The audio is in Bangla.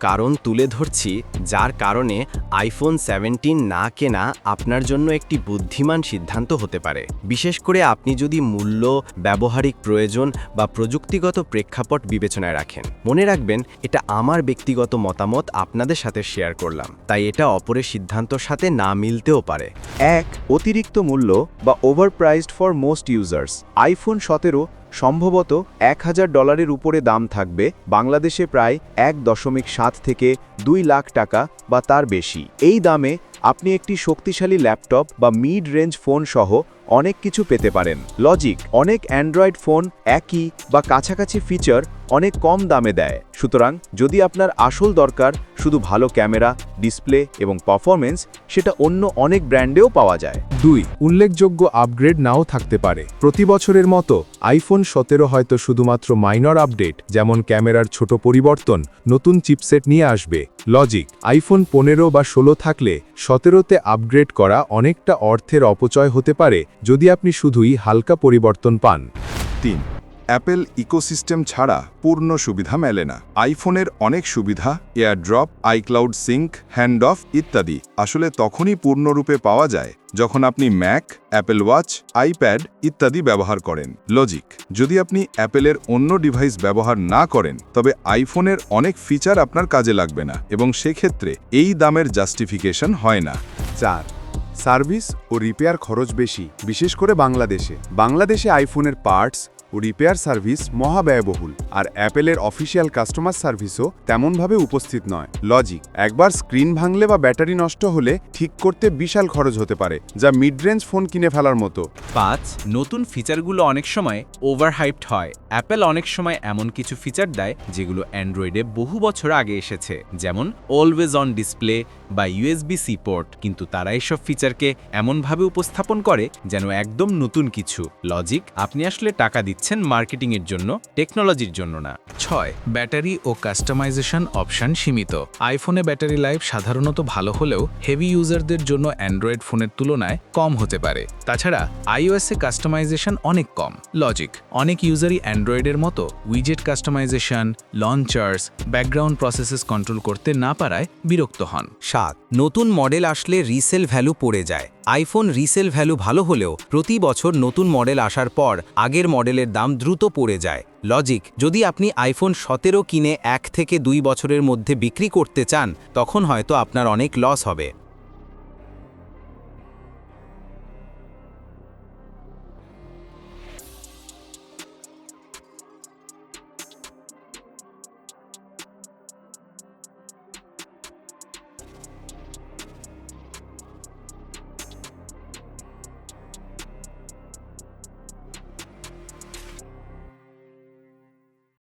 কারণ তুলে ধরছি, যার কারণে আইফোন সেভেন্টিন না কেনা আপনার জন্য একটি বুদ্ধিমান সিদ্ধান্ত হতে পারে। বিশেষ করে আপনি যদি মূল্য, ব্যবহারিক প্রয়োজন বা প্রযুক্তিগত প্রেক্ষাপট বিবেচনায় রাখেন। মনে রাখবেন, এটা আমার ব্যক্তিগত মতামত আপনাদের সাথে শেয়ার করলাম। তাই এটা অপরের সিদ্ধান্তর সাথে না মিলতেও পারে। এক, অতিরিক্ত মূল্য বা overpriced for most users iPhone সতেরো সম্ভবত এক হাজার ডলারের উপরে দাম থাকবে, বাংলাদেশে প্রায় এক দশমিক সাত থেকে দুই লাখ টাকা বা তার বেশি। এই দামে আপনি একটি শক্তিশালী ল্যাপটপ বা মিড রেঞ্জ ফোন সহ অনেক কিছু পেতে পারেন। লজিক অনেক অ্যান্ড্রয়েড ফোন একই বা কাছাকাছি ফিচার অনেক কম দামে দেয়। সুতরাং যদি আপনার আসল দরকার শুধু ভালো ক্যামেরা ডিসপ্লে এবং পারফরমেন্স সেটা অন্য অনেক ব্র্যান্ডেও পাওয়া যায়। দুই, উল্লেখযোগ্য আপগ্রেড নাও থাকতে পারে। প্রতি বছরের মতো আইফোন সতেরো হয়তো শুধুমাত্র মাইনর আপডেট যেমন ক্যামেরার ছোট পরিবর্তন, নতুন চিপসেট নিয়ে আসবে। লজিক আইফোন পনেরো বা ষোলো থাকলে সতেরোতে আপগ্রেড করা অনেকটা অর্থের অপচয় হতে পারে যদি আপনি শুধুই হালকা পরিবর্তন পান। তিন অ্যাপেল ইকোসিস্টেম ছাড়া পূর্ণ সুবিধা মেলে না। আইফোনের অনেক সুবিধা AirDrop iCloud sync hand off ইত্যাদি। আসলে তখনই পূর্ণরূপে পাওয়া যায় যখন আপনি ম্যাক অ্যাপেল ওয়াচ আইপ্যাড ইত্যাদি ব্যবহার করেন। লজিক যদি আপনি অ্যাপেলের অন্য ডিভাইস ব্যবহার না করেন তবে আইফোনের অনেক ফিচার আপনার কাজে লাগবে না এবং সেক্ষেত্রে এই দামের জাস্টিফিকেশন হয় না। চার সার্ভিস ও রিপেয়ার খরচ বেশি, বিশেষ করে বাংলাদেশে। বাংলাদেশে আইফোনের পার্টস ও রিপেয়ার সার্ভিস মহাব্যয়বহুল, আর অ্যাপেলের অফিসিয়াল কাস্টমার সার্ভিসও তেমনভাবে উপস্থিত নয়। লজিক, একবার স্ক্রিন ভাঙলে বা ব্যাটারি নষ্ট হলে ঠিক করতে বিশাল খরচ হতে পারে, যা মিড রেঞ্জ ফোন কিনে ফেলার মতো। পাঁচ, নতুন ফিচারগুলো অনেক সময় ওভারহাইপড হয়। অ্যাপেল অনেক সময় এমন কিছু ফিচার দেয় যেগুলো অ্যান্ড্রয়েডে বহু বছর আগে এসেছে, যেমন অলওয়েজ অন ডিসপ্লে বা ইউএসবি সি পোর্ট কিন্তু তারা এসব ফিচারকে এমনভাবে উপস্থাপন করে যেন একদম নতুন কিছু। লজিক আপনি আসলে টাকা দিচ্ছেন মার্কেটিংয়ের জন্য টেকনোলজির জন্য না। ছয় ব্যাটারি ও কাস্টমাইজেশন অপশন সীমিত। আইফোনে ব্যাটারি লাইফ সাধারণত ভালো হলেও হেভি ইউজারদের জন্য অ্যান্ড্রয়েড ফোনের তুলনায় কম হতে পারে। তাছাড়া আইওএসে কাস্টমাইজেশন অনেক কম। লজিক অনেক ইউজারই অ্যান্ড্রয়েডের মতো উইজেট customisation launchers background processes control করতে না পারায় বিরক্ত হন। সাত নতুন মডেল আসলে রিসেল ভ্যালু পড়ে যায়। আইফোন রিসেল ভ্যালু ভালো হলেও প্রতি বছর নতুন মডেল আসার পর আগের মডেলের দাম দ্রুত পড়ে যায়। লজিক যদি আপনি আইফোন সতেরো কিনে এক থেকে দুই বছরের মধ্যে বিক্রি করতে চান, তখন হয়তো আপনার অনেক লস হবে।